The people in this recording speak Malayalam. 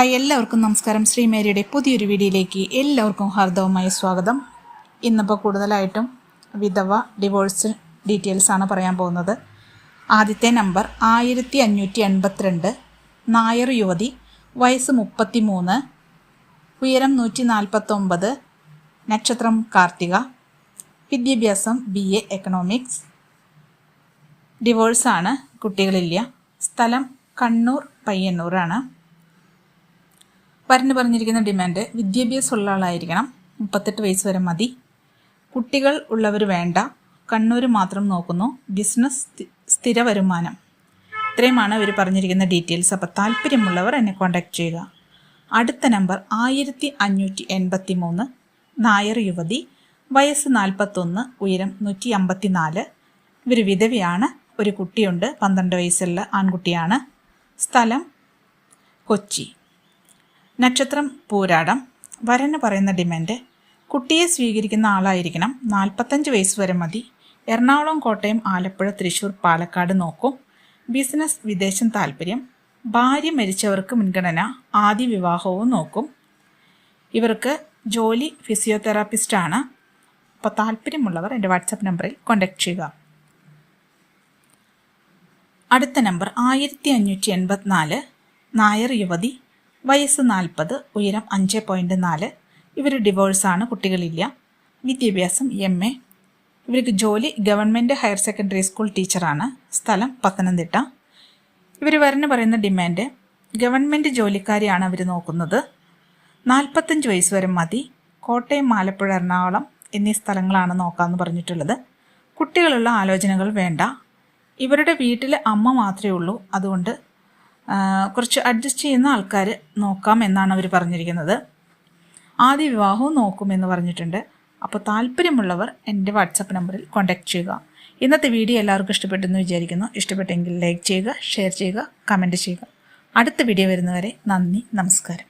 ഹായ് എല്ലാവർക്കും നമസ്കാരം. ശ്രീമേരിയുടെ പുതിയൊരു വീഡിയോയിലേക്ക് എല്ലാവർക്കും ഹാർദവമായ സ്വാഗതം. ഇന്നിപ്പോൾ കൂടുതലായിട്ടും വിധവ ഡിവോഴ്സ് ഡീറ്റെയിൽസ് ആണ് പറയാൻ പോകുന്നത്. ആദ്യത്തെ നമ്പർ ആയിരത്തി അഞ്ഞൂറ്റി എൺപത്തിരണ്ട് നായർ യുവതി വയസ്സ് മുപ്പത്തി മൂന്ന് ഉയരം നൂറ്റി നാൽപ്പത്തൊമ്പത് നക്ഷത്രം കാർത്തിക. വിദ്യാഭ്യാസം ബി എ എക്കണോമിക്സ് ഡിവോഴ്സാണ് കുട്ടികളില്ല. സ്ഥലം കണ്ണൂർ പയ്യന്നൂറാണ് വരന് പറഞ്ഞിരിക്കുന്ന ഡിമാൻഡ് വിദ്യാഭ്യാസമുള്ള ആളായിരിക്കണം മുപ്പത്തെട്ട് വയസ്സ് വരെ മതി. കുട്ടികൾ ഉള്ളവർ വേണ്ട. കണ്ണൂർ മാത്രം നോക്കുന്നു. ബിസിനസ് സ്ഥിര വരുമാനം ഇത്രയുമാണ് ഇവർ പറഞ്ഞിരിക്കുന്ന ഡീറ്റെയിൽസ് അപ്പോൾ താല്പര്യമുള്ളവർ എന്നെ കോൺടാക്ട് ചെയ്യുക. അടുത്ത നമ്പർ ആയിരത്തി അഞ്ഞൂറ്റി എൺപത്തി മൂന്ന് നായർ യുവതി. വയസ്സ് നാൽപ്പത്തൊന്ന് ഉയരം നൂറ്റി അമ്പത്തി നാല് ഇവർ വിധവയാണ്. ഒരു കുട്ടിയുണ്ട്. പന്ത്രണ്ട് വയസ്സുള്ള ആൺകുട്ടിയാണ്. സ്ഥലം കൊച്ചി. നക്ഷത്രം പൂരാടം. വരന് പറയുന്ന ഡിമാൻഡ് കുട്ടിയെ സ്വീകരിക്കുന്ന ആളായിരിക്കണം നാൽപ്പത്തഞ്ച് വയസ്സ് വരെ മതി. എറണാകുളം കോട്ടയം ആലപ്പുഴ തൃശ്ശൂർ പാലക്കാട് നോക്കും. ബിസിനസ് വിദേശം താല്പര്യം. ഭാര്യ മരിച്ചവർക്ക് മുൻഗണന ആദ്യ വിവാഹവും നോക്കും. ഇവർക്ക് ജോലി ഫിസിയോതെറാപ്പിസ്റ്റാണ് അപ്പോൾ താല്പര്യമുള്ളവർ എന്റെ വാട്സപ്പ് നമ്പറിൽ കോൺടാക്ട് ചെയ്യുക. അടുത്ത നമ്പർ ആയിരത്തി അഞ്ഞൂറ്റി എൺപത്തിനാല് നായർ യുവതി. വയസ്സ് നാൽപ്പത് ഉയരം അഞ്ച് പോയിന്റ് നാല്. ഇവർ ഡിവോഴ്സാണ് കുട്ടികളില്ല. വിദ്യാഭ്യാസം എം എ ഇവർക്ക് ജോലി ഗവൺമെന്റ് ഹയർ സെക്കൻഡറി സ്കൂൾ ടീച്ചറാണ് സ്ഥലം പത്തനംതിട്ട. ഇവർ വരന് പറയുന്ന ഡിമാൻഡ് ഗവൺമെന്റ് ജോലിക്കാരെയാണ് അവർ നോക്കുന്നത്. നാൽപ്പത്തഞ്ച് വയസ്സ് വരെ മതി. കോട്ടയം ആലപ്പുഴ എറണാകുളം എന്നീ സ്ഥലങ്ങളാണ് നോക്കാമെന്ന് പറഞ്ഞിട്ടുള്ളത്. കുട്ടികളുള്ള ആലോചനകൾ വേണ്ട. ഇവരുടെ വീട്ടിൽ അമ്മ മാത്രമേ ഉള്ളൂ. അതുകൊണ്ട് കുറച്ച് അഡ്ജസ്റ്റ് ചെയ്യുന്ന ആൾക്കാർ നോക്കാം എന്നാണ് അവർ പറഞ്ഞിരിക്കുന്നത്. ആദ്യ വിവാഹവും നോക്കുമെന്ന് പറഞ്ഞിട്ടുണ്ട്. അപ്പോൾ താല്പര്യമുള്ളവർ എന്റെ വാട്സപ്പ് നമ്പറിൽ കോൺടാക്ട് ചെയ്യുക. ഇന്നത്തെ വീഡിയോ എല്ലാവർക്കും ഇഷ്ടപ്പെട്ടെന്ന് വിചാരിക്കുന്നു. ഇഷ്ടപ്പെട്ടെങ്കിൽ ലൈക്ക് ചെയ്യുക ഷെയർ ചെയ്യുക കമന്റ് ചെയ്യുക. അടുത്ത വീഡിയോ വരുന്നവരെ നന്ദി നമസ്കാരം.